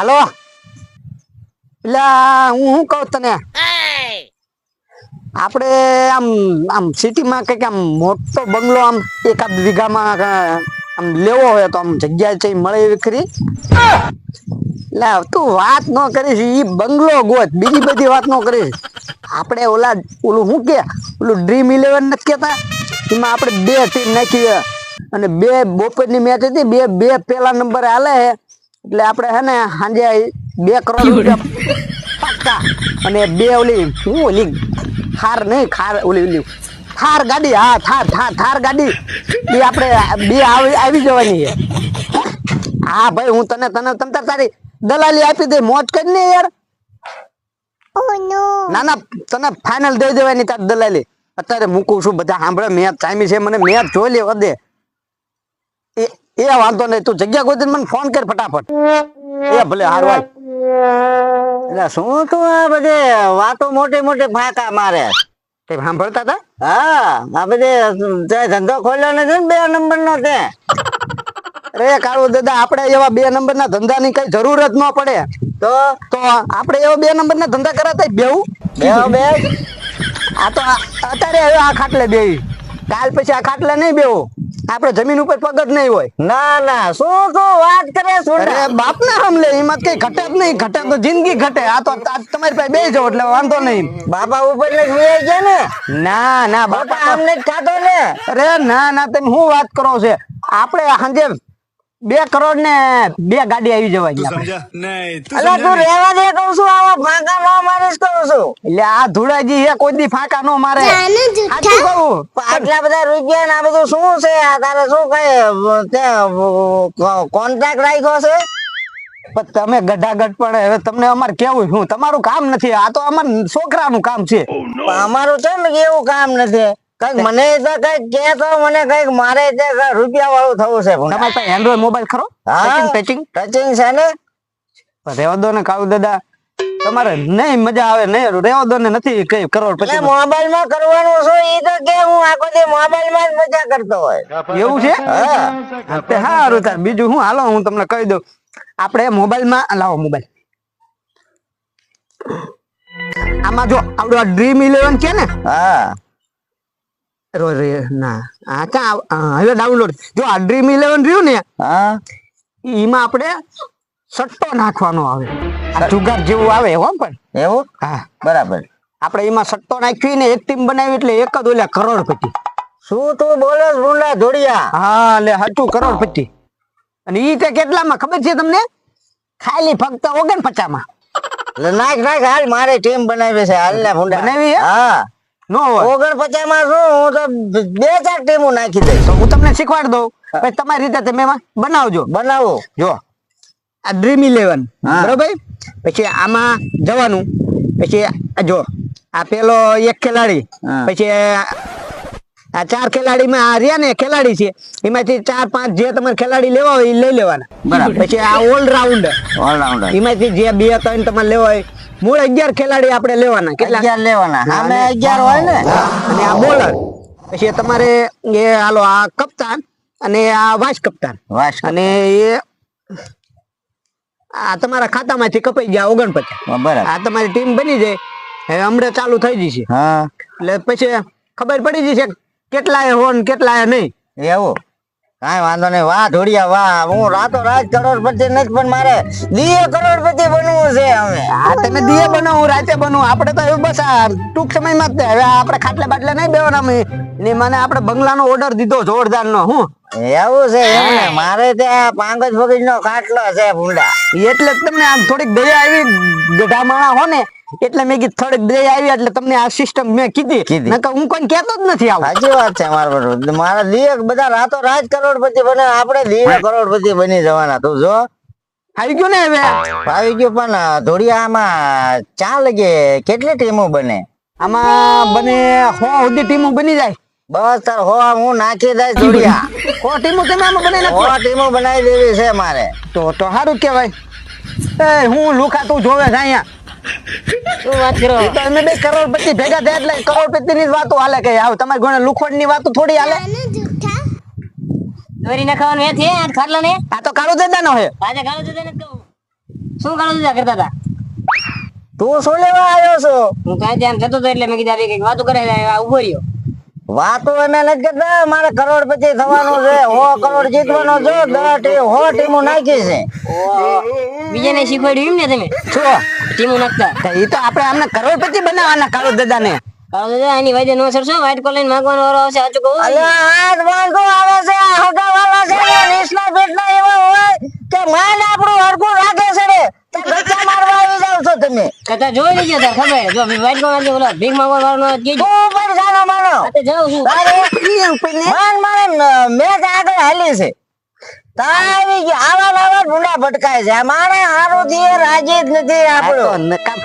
હાલો. એટલે હું શું કહું તને? આપણે આમ આમ સિટીમાં કંઈક આમ મોટો બંગલો આમ એકાદ વીઘામાં આમ લેવો હોય તો આમ જગ્યા છે મળે એવી ખરી? લા તું વાત ન કરીશ ઈ બંગલો ગોત બીજી બધી વાત ન કરીશ. આપણે ઓલા ઓલું શું કે? ઓલું ડ્રીમ ઇલેવન નથી કેતા એમાં આપણે બે ટીમ નાખી અને બે બપોરની મેચ હતી બે બે પેલા નંબર હાલે છે. એટલે આપણે હે ને સાંજે બે કરોડ રૂપિયા પાક્કા અને બે ઓલી શું ઓલી થાર નહીં ખાર ઓલી ઓલી થાર ગાડી હા થાર થાર થાર ગાડી. એ આપણે બે આવી જવાની છે. હા ભાઈ હું તને તને તમ તારી દલાલી આપી દે મોજ કરી ને યાર. ના. ના તને ફાઇનલ દઈ દેવાની તાર દલાલી. અત્યારે મૂકું છું બધા સાંભળે મેચ ટાઈમી છે મને મેચ જોઈ લેવા દે. એ એ વાંધો નહીં તું જગ્યા કોઈ મને ફોન કર ફટાફટ. એ ભલે હારવાય. એટલે શું તું આ બધે વાતો મોટી મોટી ફાંકા મારે? તે સાંભળતા હતા? હા આ બધે તે ધંધો ખોલ્યો નથી ને બે નંબર નો તે અરે કાળુ દાદા આપણે એવા બે નંબર ના ધંધા ની કઈ જરૂર જ ન પડે. તો? તો આપણે એવા બે નંબર ના ધંધા કરાતા બેવું બે બે. આ તો અત્યારે આ ખાટલે બેવી કાલ પછી આ ખાટલે નહીં બેવું આપણે જમીન ઉપર પગ જ નહીં હોય. ના ના શું શું વાત કરે અરે બાપ ના હમલે એમાં કઈ ઘટે જ નહીં ઘટે તો જિંદગી ઘટે. આ તો તમારી પાસે બે જાવ એટલે વાંધો નહીં. બાપા ઉપર ને જોઈ છે ને? ના ના બાપા. આમને અમને જ ખાતો ને? અરે ના ના તમે શું વાત કરો છે? આપણે સાંજે બે કરોડ ને બે ગાડી આવી જવાની આપણે. નહીં તું રેવા તું દે કહું છું આવા ફાંકા મારીશ કહું છું. એટલે આ ધૂળાજી હે કોઈ દી ફાંકા નો મારે. સાચું કહું આટલા બધા રૂપિયા ને આ બધું શું છે? આ તારે શું કહે તે કોન્ટ્રાક્ટ રાખ્યો છે? પણ તમે ગઢાગઢ પણ હવે તમને અમારે કેવું શું તમારું કામ નથી. આ તો અમાર છોકરાનું કામ છે. અમારું છે ને એવું કામ નથી. કંઈક મને તો કંઈક કે તો મને કંઈક મારે તે રૂપિયા વાળું થવું છે. તમારી પાસે એન્ડ્રોઈડ મોબાઈલ ખરો? હા. ટચિંગ ટચિંગ ટચિંગ છે ને? રેવા દો ને કાળુ દાદા. તમારે નહીં મજા આવે નહીં રેવા દો ને નથી કઈ કરોડ પછી મોબાઈલમાં કરવાનું શું? એ તો કે હું આખો દે મોબાઈલમાં જ મજા કરતો હોય. એવું છે? હા. તે તાર. બીજું હું? હાલો હું તમને કહી દઉં. આપણે મોબાઈલમાં લાવો મોબાઈલ. આમાં જો આપણું આ ડ્રીમ ઇલેવન કે ને? હા. ના. આ આ, હવે ડાઉનલોડ જો આ ડ્રીમ ઇલેવન રહ્યું ને હા. એમાં આપણે સટ્ટો નાખવાનો આવે. આ જુગાર જેવું આવે હો પણ. એવું? હા. બરાબર. આપણે એમાં સટ્ટો નાખી ને એક ટીમ બનાવી એટલે એક જ ઓલા કરોડપતિ. શું તું બોલે રૂંડા ધોડિયા હા એટલે હાચું કરોડપતિ. અને ઈ તે કેટલામાં ખબર છે તમને? ખાલી ફક્ત ઓગણ પચામાં નાખ નાખ હાલ મારે ટીમ બનાવી છે હાલ ને ભૂંડા. બનાવી હા. નો ઓગણ પચાસમાં શું? હું તો બે ચાર ટીમો નાખી દઈશ. હું તમને શીખવાડી દઉં. તમારી રીતે તમે એમાં બનાવજો. બનાવો. જો. આ ડ્રીમ ઇલેવન. બરોબર? પછી આમાં જવાનું. પછી આ જો આ પેલો એક ખેલાડી. પછી આ ચાર ખેલાડીમાં આ રહ્યા ને ખેલાડી છે. એમાંથી ચાર પાંચ જે તમારે ખેલાડી લેવા હોય એ લઈ લેવાના. બરાબર. પછી આ ઓલરાઉન્ડર ઓલરાઉન્ડર એમાંથી જે બે ત્રણ તમારે લેવા હોય મૂળ અગિયાર ખેલાડી આપણે લેવાના. કેટલા? અગિયાર લેવાના. અમે અગિયાર હોય ને? અને આ બોલર પછી તમારે એ હાલો આ કપ્તાન અને આ વાઇસ કપ્તાન. વાસ અને એ આ તમારા ખાતામાંથી કપાઈ ગયા ઓગણપચાસ. બરાબર. આ તમારી ટીમ બની જાય. હવે હમણાં ચાલુ થઈ જશે. હા. એટલે પછી ખબર પડી જશે કેટલા કેટલાય હો ને કેટલાય નહીં. એવું કાંઈ વાંધો નહીં. વાહ ધોડિયા વાહ. હું રાતો રાત કરોડપતિ નથી પણ મારે દિયે કરોડપતિ બનવું છે હવે. હા તમે દિયે બનો હું રાતે બનું. આપણે તો એવું બસ આ ટૂંક સમયમાં જ છે હવે આપણે ખાટલે બાટલે નહીં બેવાના અમે. ને મને આપણે બંગલાનો ઓર્ડર દીધો જોરદારનો. હું? એવું છે એમને મારે ત્યાં પાંગજ બગજ નો ખાટલો છે ભૂંડા. એટલે જ તમને આમ થોડીક દયા આવી ગઢા માણા હો ને. એટલે મેં કીધું થોડીક દયા આવી એટલે તમને આ સિસ્ટમ મેં કીધી. કીધી. નકર હું કોઈ કહેતો જ નથી આવું. સાચી વાત છે મારા મારા દીએ બધા રાતો રાત કરોડપતિ બને આપણે દીએ કરોડપતિ બની જવાના. તું જો. આવી ગયું ને હવે? આવી ગયું પણ ધોળિયામાં ચા લગે. કેટલી ટીમો બને? આમાં બને હો સુધી ટીમો બની જાય. બસ તાર હો હું નાખી દઈશ ધોળિયા. હો ટીમો તમે આમાં બનાવી હો ટીમો બનાવી દેવી છે મારે. તો તો સારું કહેવાય. એ હું લુખા તું જોવે છે અહીંયા. શું વાત કરો? તમે બે કરોડપતિ ભેગા થયા એટલે કરોડપતિ ની વાતો હાલે કઈ આવ તમારી ગોણે લુખોડની વાતો થોડી હાલે. દોરી નખાવાનું એ છે આ ખાટલા ને? આ તો કાળુ દાદા નો હે કહું. શું છો કરતા હતા? તું શું લેવા આવ્યો છો? હું કાંઈ ધ્યાન થતો હતો એટલે મેં કીધા કંઈક વાતો કરે ઊભો રહ્યો. વાતો અમે નથી કરતા. મારે કરોડપતિ થવાનો છે. હો કરોડ જીતવાનો છો. દસ હો ટીમો નાખી છે. બીજાને શીખવાડ્યું એમ ને તમે? છો ટીમો નાખતા? એ તો આપણે આમને કરોડપતિ બનાવવાના કાળુ દાદા ને કાળો દાદા એની વાજે નો સરસો. વાઇટ કોલર માંગવાનો વારો આવશે કહું? અલ્યા આજ વાંધો આવે છે. હગાવાલા છે. ને નીચલા પેટના એવા હોય કે માન આપણું હરખું રાખે છે ને તો ગચ્ચા મારવા આવી જાવ છો જોઈ લેજો તાર ખબર. જો વાઈટ જે ઓલા ભીખ માંગવાનો વાળો નો કેજો તું પણ જાનો માનો તે જાઉં છું. તારે માન મારે મેચ આગળ હાલી છે. તારી કે આવા આવા ભૂંડા ભટકાય છે. મારે હારો થી રાજી જ નથી આપણો. નકામ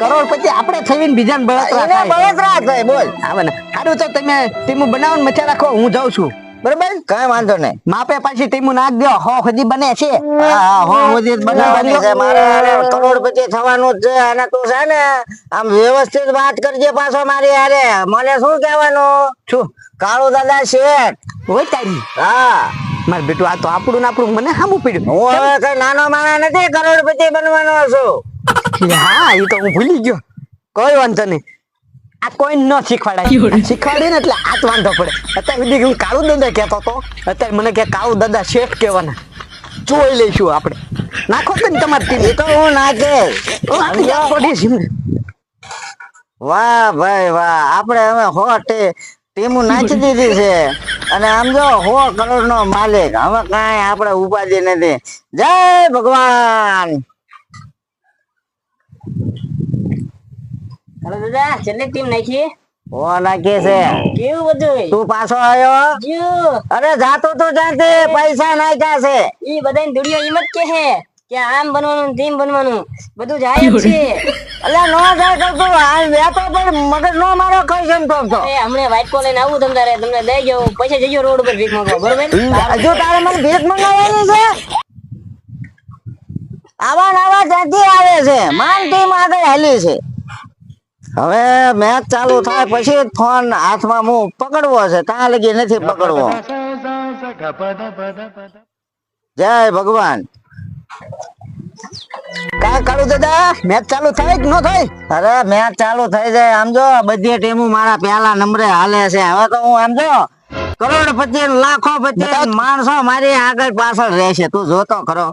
કરોડપતિ આપણે થઈને બીજાને બળતરા થાય બળતરા થાય બોલ. આવે ને સારું તો તમે ટીમ બનાવો ને મચા રાખો હું જાઉં છું. બરાબર? કઈ વાંધો નહીં. માપે પાછી ટીમું નાખ દો હો હજી બને છે. હા હા હો સુધી બનાવવાની છે. મારે કરોડપતિ થવાનું જ છે. અને તું છે ને આમ વ્યવસ્થિત વાત કરજે પાછો મારી હારે. મને શું કહેવાનું? શું? કાળુ દાદા શેઠ. હોય તારી. હા. મારે બેટું આ તો આપણું ને આપણું. મને સામું પડ્યું. હું હવે કઈ નાનો માણસ નથી કરોડપતિ બનવાનો છું. હા એ તો હું ભૂલી ગયો. કોઈ વાંધો નહીં. આ કોઈ ન શીખવાડાય. શીખવાડે ને? એટલે આ વાંધો પડે. અત્યારે સુધી હું કાળુ દાદા કહેતો હતો. અત્યારે મને કે કાળુ દાદા શેઠ કહેવાના. જોઈ લઈશું આપણે. નાખો તો ને તમારી ટીમ. એ તો હું નાખે. વાહ ભાઈ વાહ. આપણે હવે હો ટીમ નાખી દીધી છે. અને આમ જો હો કરોડ નો માલિક. હવે કાંઈ આપણે ઉપાધિ નથી. જય ભગવાન. કાળો દાદા છેલ્લે ટીમ નાખી? હો નાખી છે. કેવું બધું? તું પાછો આવ્યો? જો અરે જાતો તો જાતે પૈસા નાખ્યા છે. ઈ બધાની દુડિયો ઈમ જ કે હે કે આમ બનવાનું તેમ બનવાનું. બધું જાય છે. અલ્યા નો જાય કરતો આ વેતો પણ મગજ નો મારો કઈ છે તો તો. એ હમણે વાઇટ કોલ લઈને આવું તમ તારે. તમને દઈ ગયો પૈસા જજો રોડ ઉપર ભીખ માંગો બરોબર? હજુ તારે મને ભીખ મંગાવવાની છે? આવા નવા ત્યાંથી આવે છે. માન ટીમ આગળ હેલી છે. હવે મેચ ચાલુ થાય પછી ફોન હાથમાં હું પકડવો છે. ત્યાં લગી નથી પકડવો. જય ભગવાન. કા કાળુ દાદા? મેચ ચાલુ થાય કે ન થાય? અરે મેચ ચાલુ થઈ જાય. આમ જો, બધી ટીમો મારા પહેલા નંબરે હાલે છે. હવે તો હું આમ જો, કરોડપતિ લાખો પચીસ માણસો મારી આગળ પાછળ રહેશે. તું જોતો ખરો.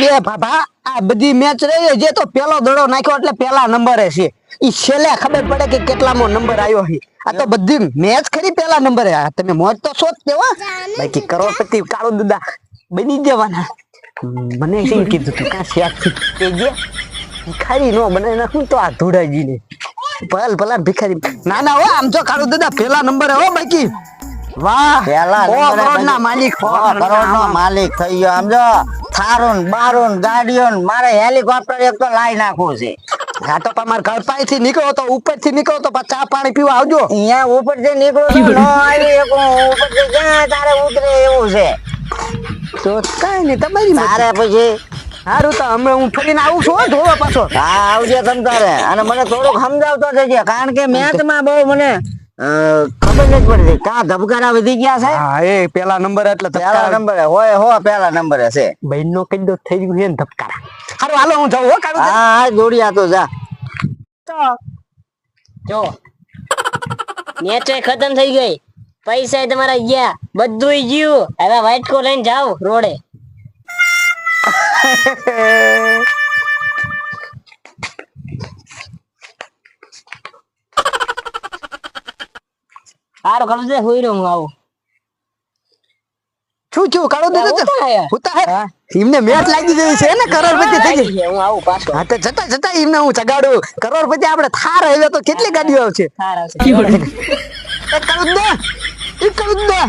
બે બાબા આ બધી મેચ રહી જે તો પેલો દડો નાખ્યો એટલે પેલા નંબરે છે. ઈ છેલ્લે ખબર પડે કે કેટલામો નંબર આવ્યો છે. આ તો બધી મેચ ખરી પેલા નંબરે આ તમે મોજ તો શોધ દેવા બાકી કરોડપતિ કાળો દુદા બની જવાના. મને શું કીધું તું? કાં શેઠ કે જે ભિખારી નો બને તો આ ધોડાજી ને ભલ ભલા ભિખારી. ના ના હો આમ તો કાળો દુદા પેલા નંબરે હો બાકી. વાહ પેલા નંબરે માલિક કરોડ નો માલિક થઈ ગયો આમ જો બારોન ને બારું ને ગાડીઓ ને મારે હેલિકોપ્ટર એક તો લાઈ નાખવું છે. હા તો તમારા ઘરથી નીકળો તો ઉપરથી નીકળો તો ચા પાણી પીવા આવજો. અહીંયા ઉપરથી નીકળો તો ન આવી ઉપરથી ક્યાં તારે ઉતરે એવું છે. તો કઈ નહીં તમારી મારે પછી? સારું તો હમણાં હું ફરીને આવું છું હો, ધોવા પાછો. હા આવજે તમ તારે. અને મને થોડુંક સમજાવતો જજે કારણ કે મેચમાં બહુ મને ખબર નથી પડતી. કા ધબકારા વધી ગયા છે? હા એ પેલા નંબર એટલે પહેલા નંબરે હોય હો પહેલા નંબરે છે. બહેન નો કઈ થઈ ગયું છે ને ધબકારા. સારું હાલો હું જાઉં હો કાળુ હા હા જોડિયા તો જા. જો. મેચ ખતમ થઈ ગઈ. પૈસા તમારા ગયા. બધું ગયું. હવે વાઇટકો લઈને જાઓ રોડે. સારું કરું છે હોઈ રહ્યો હું આવું. છું છું કાળુ દાદા ઉતા હે. એમને મેચ લાગી ગઈ છે ને કરોડપતિ થઈ ગઈ હું આવું પાછો. હા તો જતા જતા એમને હું ચગાડું કરોડપતિ આપણે થાર હવે તો કેટલી ગાડીઓ આવશે? સાર આવશે. એ કરું દે એ કરું દે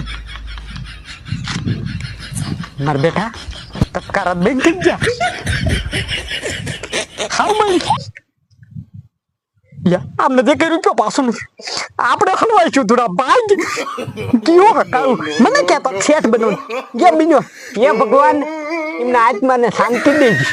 માર બેટા તત્કાર બેન થઈ ગયા. હાવ મળી આમને જે કર્યું કયો પાછું આપણે હલવાઈશું થોડા ભાગ કયો કાળું મને કહેતા શેઠ બનવું જે બીજો હે ભગવાન, એમના આત્માને શાંતિ દેજી.